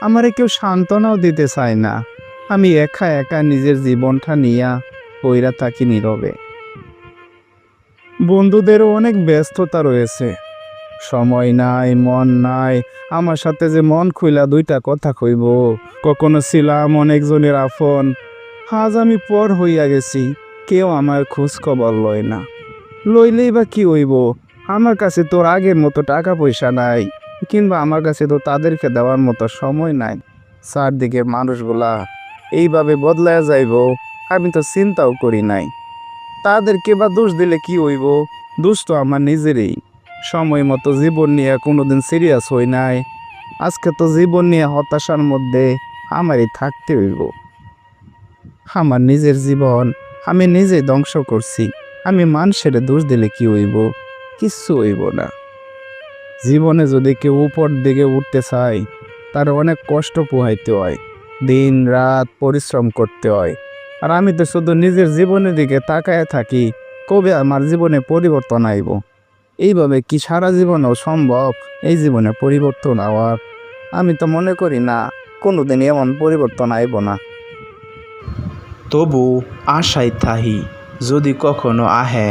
আমারে কেউ সান্ত্বনাও দিতে চায় না। আমি একা একা নিজের জীবনটা নিয়া পইরা থাকি নীরবে। বন্ধুদেরও অনেক ব্যস্ততা রয়েছে। সময় নাই, মন নাই, আমার সাথে যে মন খুইলা দুইটা কথা কইব। কখনো ছিলাম অনেকজনের আফন আজ আমি পর হইয়া গেছি, কেউ আমার খোঁজ খবর লয় না। লইলেই বা কি হইব? আমার কাছে তোর আগের মতো টাকা পয়সা নাই। কিংবা আমার কাছে তো তাদেরকে দেওয়ার মতো সময় নাই। চারদিকে মানুষগুলা এইভাবে বদলায় যাইব, আমি তো চিন্তাও করি নাই। তাদেরকে বা দোষ দিলে কি হইব? দোষ তো আমার নিজেরই। সময় মতো জীবন নিয়ে কোনোদিন সিরিয়াস হই নাই। আজকে তো জীবন নিয়ে হতাশার মধ্যে আমারই থাকতে হইব। আমার নিজের জীবন আমি নিজে ধ্বংস করছি। আমি মানুষের দোষ দিলে কি হইব? কিচ্ছু হইব না। জীবনে যদি কেউ উপর দিকে উঠতে চায়, তার অনেক কষ্ট পোহাইতে হয়, দিন, রাত পরিশ্রম করতে হয়। আর আমি তো শুধু নিজের জীবনের দিকে তাকায় থাকি, কবে আমার জীবনে পরিবর্তন আইব? এইভাবে কি সারা জীবনেও সম্ভব এই জীবনে পরিবর্তন হওয়ার? আমি তো মনে করি না, কোনোদিন এমন পরিবর্তন আইব না। তবু আশায় থাহি, যদি কখনো আহে